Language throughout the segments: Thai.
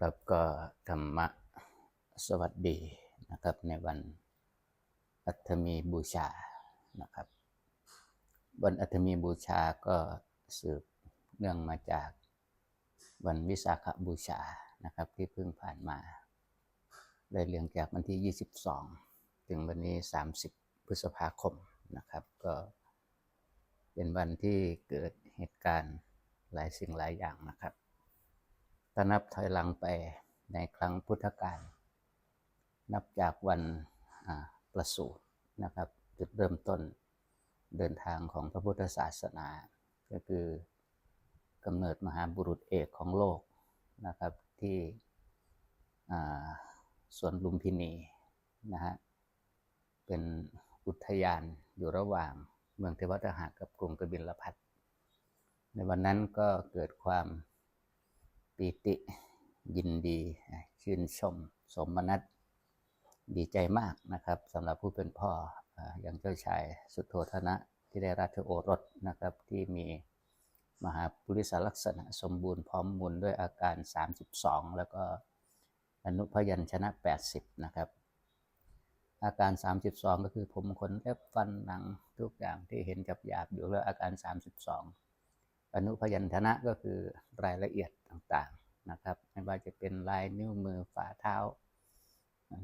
ครับก็ธรรมะสวัสดีนะครับในวันอัฐมีบูชานะครับวันอัฐมีบูชาก็สืบเนื่องมาจากวันวิสาขบูชานะครับที่เพิ่งผ่านมาได้เรียงจากวันที่ 22 ถึงวันนี้ 30 พฤษภาคมนะครับ ก็เป็นวันที่เกิดเหตุการณ์หลายสิ่งหลายอย่างนะครับ ถ้านับถอยหลังไปในครั้งพุทธกาลนับจากวันประสูตินะครับจุดเริ่มต้นเดินทางของพระพุทธศาสนา ก็คือกำเนิดมหาบุรุษเอกของโลกนะครับที่อ่าสวนลุมพินีนะฮะเป็นอุทยานอยู่ระหว่างเมืองเทวทหากับกรุงกบิลพัทในวันนั้นก็เกิดความ ปีติ ยินดี ชื่นชม สมนัตดีใจมากนะครับสำหรับผู้เป็นพ่ออ่าอย่างเจ้าชายสุโธธนะที่ได้ราชโอรสนะครับที่มีมหาปุริสลักษณะสมบูรณ์พร้อมมูลด้วยอาการ 32 แล้วก็อนุพยัญชนะ 80 นะครับ อาการ 32 ก็คือผมขนเล็บฟันหนังทุกอย่างที่เห็นจับหยาบอยู่แล้วอาการ 32 อนุพยัญชนะก็คือรายละเอียดต่างๆนะครับ ไม่ว่าจะเป็นลายนิ้วมือฝ่าเท้า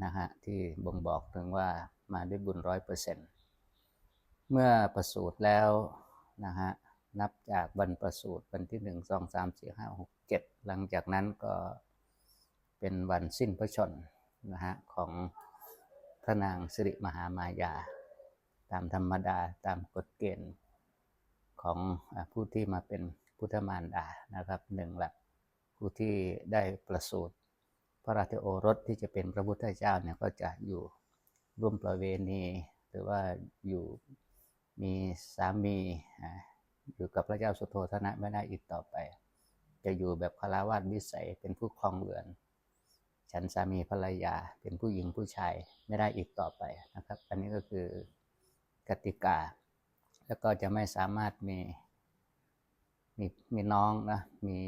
นะฮะที่บ่งบอกถึงว่ามาด้วยบุญร้อยเปอร์เซ็นต์เมื่อประสูติแล้วนะฮะนับจากวันประสูติวันที่หนึ่งสองสามสี่ห้าหกเจ็ดหลังจากนั้นก็เป็นวันสิ้นพระชนนะฮะของพระนางสิริมหามายา ตามธรรมดาตามกฎเกณฑ์ ของผู้ที่มาเป็นพุทธมารดานะครับหนึ่งหละผู้ที่ได้ประสูติพระราชโอรสที่จะเป็นพระพุทธเจ้าเนี่ยก็จะอยู่ร่วมประเวณีหรือว่าอยู่มีสามีอยู่กับพระเจ้าสุโธทนะไม่ได้อีกต่อไป จะอยู่แบบคารวาสวิสัยเป็นผู้ครองเรือน ฉันสามีภรรยาเป็นผู้หญิงผู้ชายไม่ได้อีกต่อไปนะครับ อันนี้ก็คือกติกา แล้วก็จะไม่สามารถมีมีมีน้องนะมี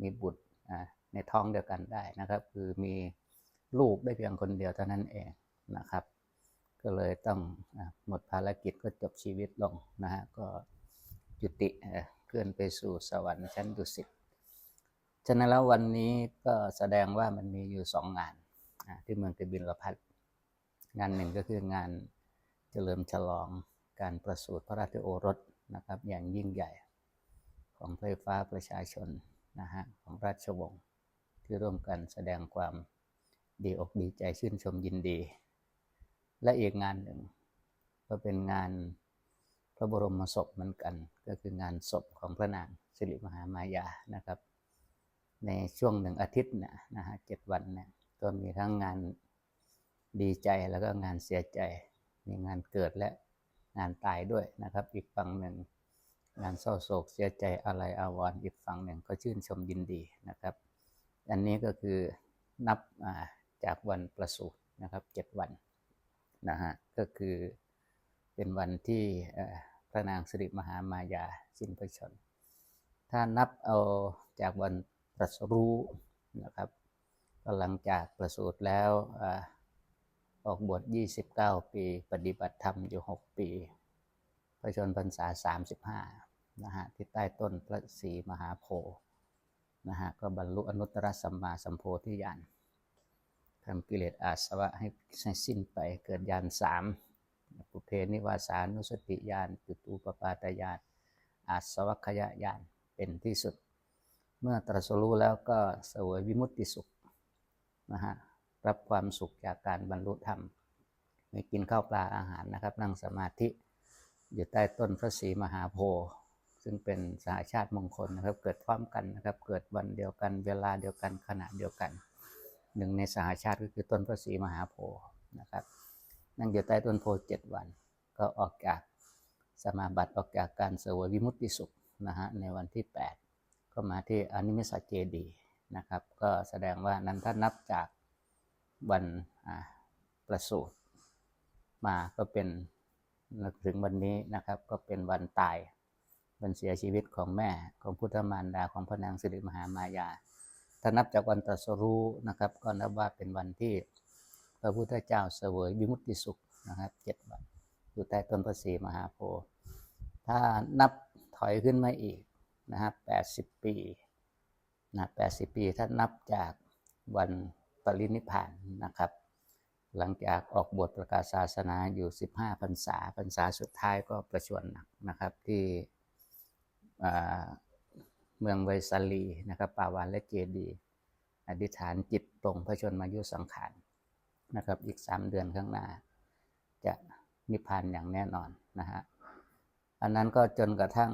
มีบุตรในท้องเดียวกันได้นะครับ คือมีลูกได้เพียงคนเดียวเท่านั้นเองนะครับ ก็เลยต้องหมดภารกิจก็จบชีวิตลงนะฮะก็จุติเคลื่อนไปสู่สวรรค์ชั้นดุสิตฉะนั้นแล้ววันนี้ก็แสดงว่ามันมีอยู่สองงานที่เมืองกบิลพัทงานหนึ่งก็คืองานเฉลิมฉลอง การประสูติพระราชโอรสนะครับ อย่างยิ่งใหญ่ของไฟฟ้าประชาชนนะฮะของราชวงศ์ที่ร่วมกันแสดงความดีอกดีใจชื่นชมยินดี และอีกงานหนึ่ง ก็เป็นงานพระบรมศพเหมือนกัน ก็คืองานศพของพระนางสิริมหามายานะครับ ในช่วงหนึ่งอาทิตย์นี่ยนะฮะเจ็ดวันเนี่ยก็มีทั้งงานดีใจแล้วก็งานเสียใจ มีงานเกิดและ งานตายด้วยนะครับ อีกฝั่งหนึ่งงานเศร้าโศกเสียใจอะไรอาวรอีกฝั่งหนึ่งก็ชื่นชมยินดีนะครับ อันนี้ก็คือนับาจากวันประสูตินะครับเจ็ดวันนะฮะก็คือเป็นวันที่พระนางสิริมหามายาสิ้นพระชน ถ้านับเอาจากวันตรัสรู้นะครับก็หลังจากประสูติแล้ว ออกบวช 29 ปี ปฏิบัติธรรมอยู่ 6 ปีพระชนพรรษา 35 นะฮะ ที่ใต้ต้นพระศรีมหาโพธิ์นะฮะ ก็บรรลุอนุตตรสัมมาสัมโพธิญาณทำกิเลสอาสวะให้สิ้นไปเกิดญาณสามปุเพนิวาสานุสติญาณจุตูปปาตญาณอาสวัคยญาณเป็นที่สุด เมื่อตรัสรู้แล้วก็เสวยวิมุตติสุขนะฮะ รับความสุขจากการบรรลุธรรมไม่กินข้าวปลาอาหารนะครับ นั่งสมาธิอยู่ใต้ต้นพระศรีมหาโพธิ์ซึ่งเป็นสหชาติมงคลนะครับ เกิดพร้อมกันนะครับ เกิดวันเดียวกัน เวลาเดียวกันขณะเดียวกัน หนึ่งในสหชาติก็คือต้นพระศรีมหาโพธิ์นะครับ นั่งอยู่ใต้ต้นโพธิ์เจ็ดวัน ก็ออกจากสมาบัติออกจากการเสวยวิมุตติสุขนะฮะในวันที่ 8 ก็มาที่อนิมิสเจดีนะครับ ก็แสดงว่านั้นถ้านับจาก วันประสูติมาก็เป็นถึงวันนี้นะครับ ก็เป็นวันตายวันเสียชีวิตของแม่ของพุทธมารดาของพระนางสิริมหามายา ถ้านับจากวันตรัสรู้นะครับ ก็นับว่าเป็นวันที่พระพุทธเจ้าเสวยวิมุตติสุขนะครับเจ็ดวันอยู่ใต้ต้นพระศรีมหาโพธิ์ถ้านับถอยขึ้นมาอีกนะครับแปดสิบปีนะแปดสิบปีถ้านับจากวัน ปรินิพพานนะครับ หลังจากออกบวชประกาศศาสนาอยู่ 15พรรษาพรรษาสุดท้ายก็ประชวรหนักนะครับที่เมืองไวสาลีนะครับปาวานและเจดี อธิษฐานจิตตรงพระชนมายุสังขารนะครับ อีก 3 เดือนข้างหน้า จะนิพพานอย่างแน่นอนนะฮะอันนั้นก็จนกระทั่ง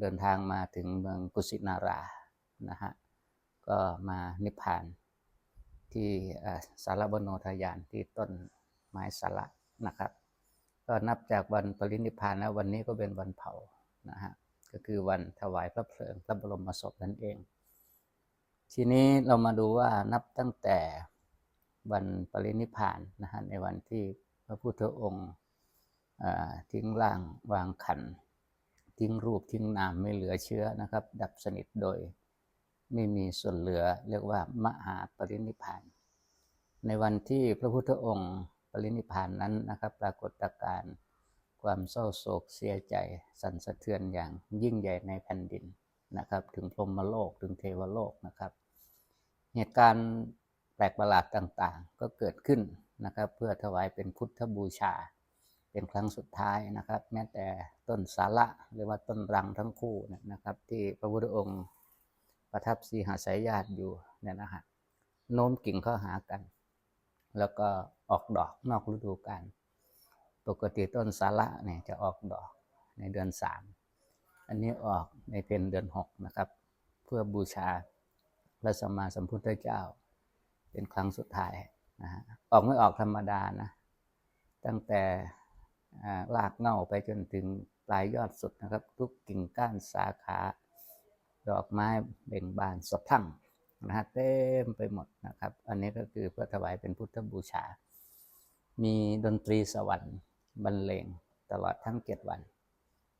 เดินทางมาถึงเมืองกุสินารานะฮะก็มานิพพาน ที่สารบโนทยานที่ต้นไม้สาระนะครับ ก็นับจากวันปรินิพานแล้ววันนี้ก็เป็นวันเผานะฮะก็คือวันถวายพระเพลิงพระบรมศพนั่นเอง ทีนี้เรามาดูว่านับตั้งแต่วันปรินิพานนะฮะในวันที่พระพุทธองค์ทิ้งร่างวางขัน ทิ้งรูปทิ้งนามไม่เหลือเชื้อนะครับ ดับสนิทโดย ไม่มีส่วนเหลือเรียกว่ามหาปรินิพาน ในวันที่พระพุทธองค์ปรินิพานนั้นนะครับ ปรากฏการณ์ความเศร้าโศกเสียใจ สั่นสะเทือนอย่างยิ่งใหญ่ในแผ่นดินนะครับ ถึงพรมโลกถึงเทวโลกนะครับ เหตุการณ์แปลกประหลาดต่างๆ ก็เกิดขึ้นนะครับ เพื่อถวายเป็นพุทธบูชา เป็นครั้งสุดท้ายนะครับ แม้แต่ต้นสาระหรือว่าต้นรังทั้งคู่นะครับ ที่พระพุทธองค์ ประทับสีหาสายญาติอยู่เนี่ยนะฮะโน้มกิ่งเข้าหากัน แล้วก็ออกดอกนอกฤดูกาลปกติต้นสาระเนี่ยจะออกดอกในเดือนสามอันนี้ออกในเพนเดือนหกนะครับ เพื่อบูชาพระสัมมาสัมพุทธเจ้า เป็นครั้งสุดท้ายนะฮะออกไม่ออกธรรมดานะ ตั้งแต่อ่ากเง้าไปจนถึงปลายยอดสุดนะครับ ทุกกิ่งก้านสาขา ดอกไม้เบ่งบานสดทั้งนะฮะเต็มไปหมดนะครับ อันนี้ก็คือเพื่อถวายเป็นพุทธบูชา มีดนตรีสวรรค์บรรเลงตลอดทั้งเจ็ดวัน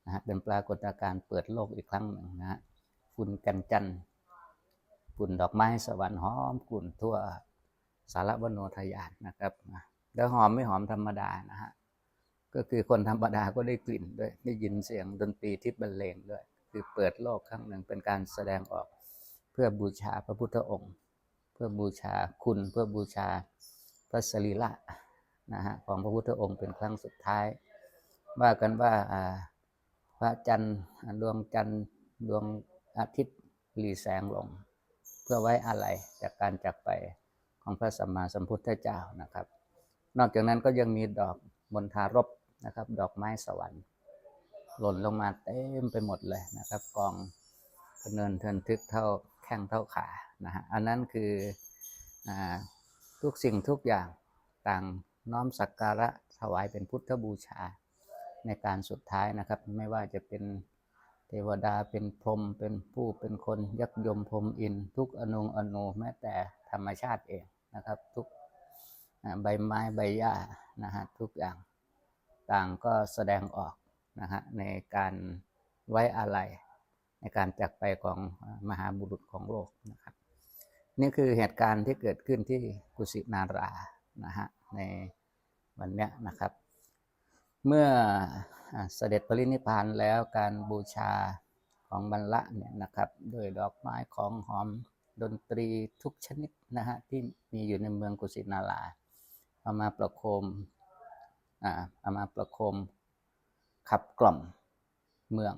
นะฮะเป็นปรากฏการณ์เปิดโลกอีกครั้งหนึ่งนะฮะฝุ่นกันจันฝุ่นดอกไม้สวรรค์หอมกลุ่นทั่วสารบโนทยานนะครับแล้วหอมไม่หอมธรรมดานะฮะก็คือคนธรรมดาก็ได้กลิ่นด้วยได้ยินเสียงดนตรีที่บรรเลงด้วย คือเปิดโลกครั้งหนึ่งเป็นการแสดงออกเพื่อบูชาพระพุทธองค์ เพื่อบูชาคุณเพื่อบูชาพระสรีระนะฮะของพระพุทธองค์เป็นครั้งสุดท้าย ว่ากันว่าพระจันทร์ดวงจันทร์ดวงอาทิตย์หลีแสงลง เพื่อไว้อะไรจากการจากไปของพระสัมมาสัมพุทธเจ้านะครับ นอกจากนั้นก็ยังมีดอกมณฑารบนะครับ ดอกไม้สวรรค์ หล่นลงมาเต็มไปหมดเลยนะครับ กองพเนินเทินทึกเท่าแข้งเท่าขานะฮะอันนั้นคืออทุกสิ่งทุกอย่างต่างน้อมสักการะถวายเป็นพุทธบูชาในการสุดท้ายนะครับ ไม่ว่าจะเป็นเทวดาเป็นพรหมเป็นผู้เป็นคนยักยมพรหมอิน ทุกอนุอนูแม้แต่ธรรมชาติเองนะครับ ทุกใบไม้ใบหญ้านะฮะทุกอย่างต่างก็แสดงออก นะฮะในการไว้อาลัยในการจากไปของมหาบุรุษของโลกนะครับ นี่คือเหตุการณ์ที่เกิดขึ้นที่กุสินารานะฮะในวันเนี้ยนะครับ เมื่ออเสด็จปรินิพานแล้วการบูชาของบรรละเนี่ยนะครับด้วยดอกไม้ของหอมดนตรีทุกชนิดนะฮะที่มีอยู่ในเมืองกุสินาราเอามาประโคมอ่าเอามาประโคม ขับกล่อมเมือง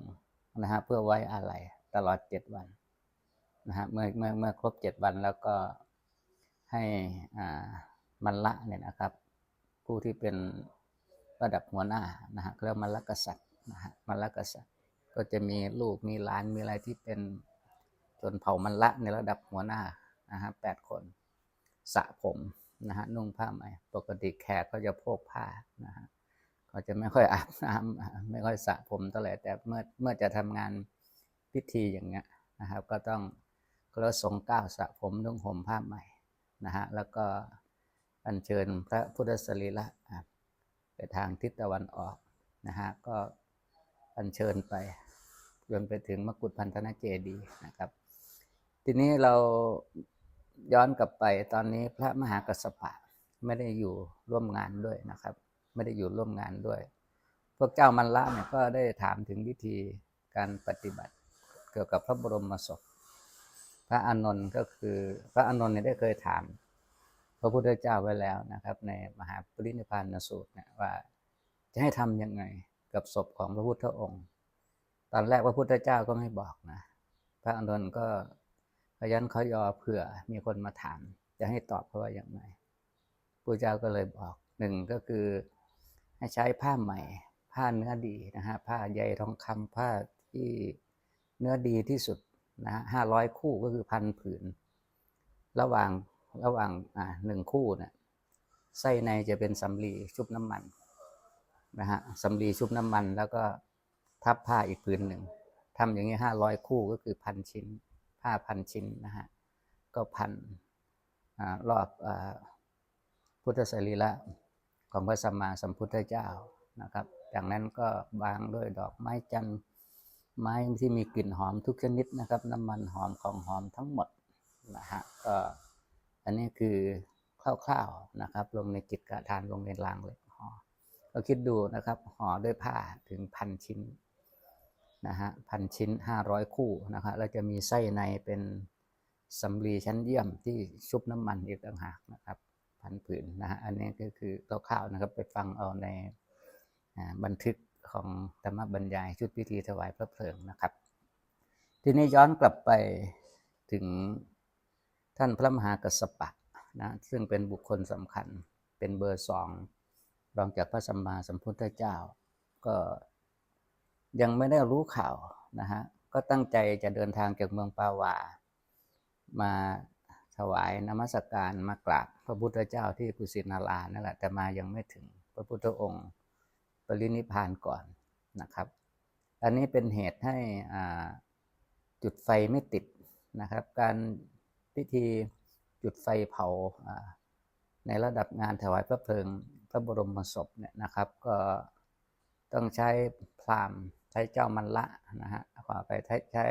นะฮะเพื่อไว้อาลัยตลอดเจ็ดวันนะฮะเมื่อเมื่อเมื่อครบเจ็ดวันแล้วก็ให้อ่ามันละเนี่ยนะครับ ผู้ที่เป็นระดับหัวหน้านะฮะเรียกมันลลกษัตริย์นะฮะมันลลกษัตริย์ ก็จะมีลูกมีหลานมีอะไรที่เป็นชนเผ่ามันละในระดับหัวหน้านะฮะแปดคนสระผมนะฮะนุ่งผ้าไหมปกติแขกก็จะโพกผ้านะฮะ ก็จะไม่ค่อยอาบน้ำไม่ค่อยสระผมเท่าไหร่แต่เมื่อเมื่อจะทำงานพิธีอย่างเงี้ยนะครับ ก็ต้องก็แล้วสงก้าวสระผมนุ่งห่มผ้าใหม่นะฮะแล้วก็อัญเชิญพระพุทธสรีระไปทางทิศตะวันออกนะฮะก็อัญเชิญไปจนไปถึงมกุฏพันธนเจดีนะครับ ทีนี้เราย้อนกลับไปตอนนี้พระมหากัสสปะไม่ได้อยู่ร่วมงานด้วยนะครับ ไม่ได้อยู่ร่วมงานด้วย พวกเจ้ามันละเนี่ยก็ได้ถามถึงวิธีการปฏิบัติเกี่ยวกับพระบรมศพ พระอานนท์ก็คือพระอานนท์เนี่ยได้เคยถาม พระพุทธเจ้าไว้แล้วนะครับ ในมหาปรินิพพานสูตรเนี่ยว่าจะให้ทำยังไงกับศพของพระพุทธองค์ ตอนแรกพระพุทธเจ้าก็ไม่บอกนะ พระอานนท์ก็พยันเขายอเผื่อมีคนมาถาม จะให้ตอบเพราะว่าอย่างไรพระเจ้าก็เลยบอกหนึ่งก็คือ ให้ใช้ผ้าใหม่ ผ้าเนื้อดีนะฮะผ้าใยทองคำผ้าที่เนื้อดีที่สุดนะฮะห้าร้อยคู่ก็คือพันผืน ระหว่างระหว่างอ่าหนึ่งคู่เนะี่ยไส้ในจะเป็นสำลีชุบน้ำมันนะฮะสำลีชุบน้ำมันแล้วก็ทับผ้าอีกผืนหนึ่งทำอย่างนี้ห้าร้อยคู่ก็คือพันชิ้น ผ้าพันชิ้นนะฮะก็พันอรอบอพุทธสรีระ ของพระสัมมาสัมพุทธเจ้านะครับ จากนั้นก็บางด้วยดอกไม้จันทร์ไม้ที่มีกลิ่นหอมทุกชนิดนะครับ น้ำมันหอมของหอมทั้งหมดนะฮะก็อันนี้คือคร่าวๆนะครับ ลงในจิตกระทานลงในรางเล็กห่อก็คิดดูนะครับห่อด้วยผ้าถึงพันชิ้นนะฮะพันชิ้นห้าร้อยคู่นะครับแล้วจะมีไส้ในเป็นสำลีชั้นเยี่ยมที่ชุบน้ำมันอีกต่างหากนะครับ พันผืนนะฮะอันนี้ก็คือคร่าวๆนะครับไปฟังเอาในบันทึกของธรรมบรรยายชุดพิธีถวายพระเพลิงนะครับ ทีนี้ย้อนกลับไปถึงท่านพระมหากัสสปะนะซึ่งเป็นบุคคลสำคัญเป็นเบอร์สองรองจากพระสัมมาสัมพุทธเจ้า ก็ยังไม่ได้รู้ข่าวนะฮะก็ตั้งใจจะเดินทางจากเมืองปาวา มา วายนมัสการมากราบพระพุทธเจ้าที่กุสินารานั่นแหละแต่มายังไม่ถึงพระพุทธองค์ปรินิพานก่อนนะครับ อันนี้เป็นเหตุให้จุดไฟไม่ติดนะครับ การพิธีจุดไฟเผาในระดับงานถวายพระเพลิงพระบรมศพเนี่ยนะครับ ก็ต้องใช้พรามใช้เจ้ามันละนะฮะขอไปใช้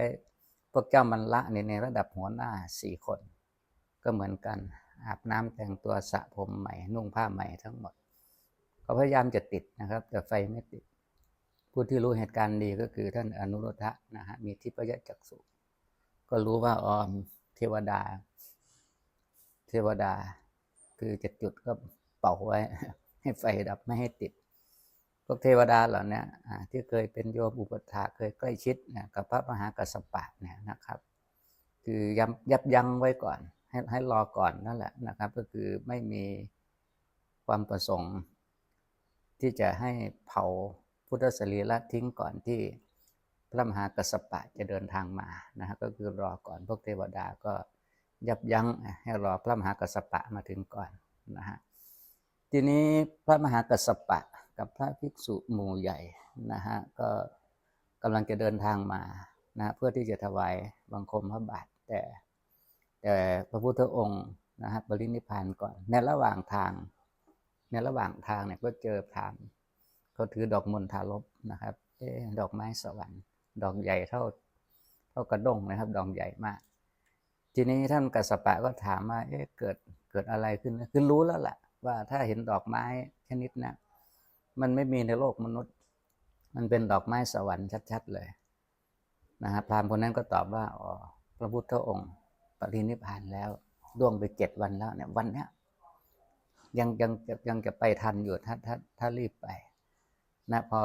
พวกเจ้ามันละในในระดับหัวหน้าสี่คน ก็เหมือนกัน อาบน้ำแต่งตัวสระผมใหม่ นุ่งผ้าใหม่ทั้งหมดเขาพยายามจะติดนะครับ แต่ไฟไม่ติด ผู้ที่รู้เหตุการณ์ดีก็คือท่านอนุรุทธะนะฮะมีทิพยจักษุก็รู้ว่าอ๋อเทวดา เทวดา คือจะจุดก็เป่าไว้ ให้ไฟดับไม่ให้ติดพวกเทวดาเหล่านี้ที่เคยเป็นโยมอุปถาเคยใกล้ชิดนกับพระมหากัสสปะเนี่ยนะครับ คือยับยับยั้งไว้ก่อน ให้ให้รอก่อนนั่นแหละนะครับ ก็คือไม่มีความประสงค์ ที่จะให้เผาพุทธสรีระทิ้งก่อนที่พระมหากัสสปะจะเดินทางมานะฮะก็คือรอก่อนพวกเทวดาก็ยับยั้งให้รอพระมหากัสสปะมาถึงก่อนนะฮะทีนี้พระมหากัสสปะกับพระภิกษุหมู่ใหญ่นะฮะก็กำลังจะเดินทางมานะเพื่อที่จะถวายบังคมพระบาทแต่ แต่พระพุทธองค์นะฮะปรินิพานก่อน ในระหว่างทาง ในระหว่างทางเนี่ยก็เจอพรามเขาถือดอกมณฑารบนะครับเอ๊ดอกไม้สวรรค์ ดอกใหญ่เท่าเท่ากระด้งนะครับ ดอกใหญ่มาก ทีนี้ท่านกัสปะก็ถามว่าเอ๊ะเกิดเกิดอะไรขึ้นคือรู้แล้วแหละว่าถ้าเห็นดอกไม้ชนิดนะมันไม่มีในโลกมนุษย์ มันเป็นดอกไม้สวรรค์ชัด ๆ เลยนะครับพรามคนนั้นก็ตอบว่าอ๋อพระพุทธองค์ ปรินิพพานแล้วล่วงไปเจ็ดวันแล้วเนี่ย วันเนี้ยยังยังยังจะไปทันอยู่ถ้าถ้าถ้ารีบไป นะพอ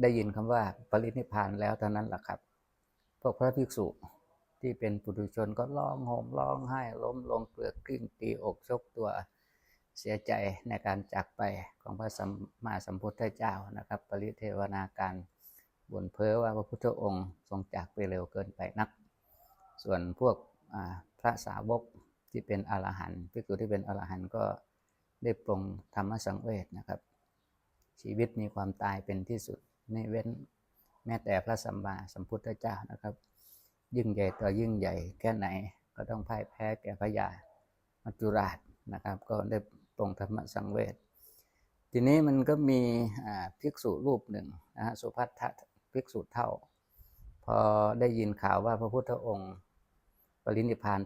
ได้ยินคำว่า ปรินิพานแล้วเท่านั้นแหละครับ พวกพระภิกษุที่เป็นปุถุชนก็ร้องโหมร้องไห้ ล้มลงเกลือกกลิ้งตีอกชกตัวเสียใจในการจากไปของพระสัมมาสัมพุทธเจ้านะครับ ปริเทวนาการบ่นเพ้อว่าพระพุทธองค์ทรงจากไปเร็วเกินไปนัก ส่วนพวก พระสาวกที่เป็นอรหันต์ภิกษุที่เป็นอรหันต์ก็ได้ปรงธรรมสังเวชนะครับ ชีวิตมีความตายเป็นที่สุดไม่เว้นแม้แต่พระสัมมาสัมพุทธเจ้านะครับ ยิ่งใหญ่ต่อยิ่งใหญ่แค่ไหนก็ต้องพ่ายแพ้แก่พระยามัจจุราชนะครับ ก็ได้ปรงธรรมสังเวชทีนี้มันก็มีภิกษุรูปหนึ่งนะฮะสุภัทภิกษุเท่า พอได้ยินข่าวว่าพระพุทธองค์ ปรินิพาน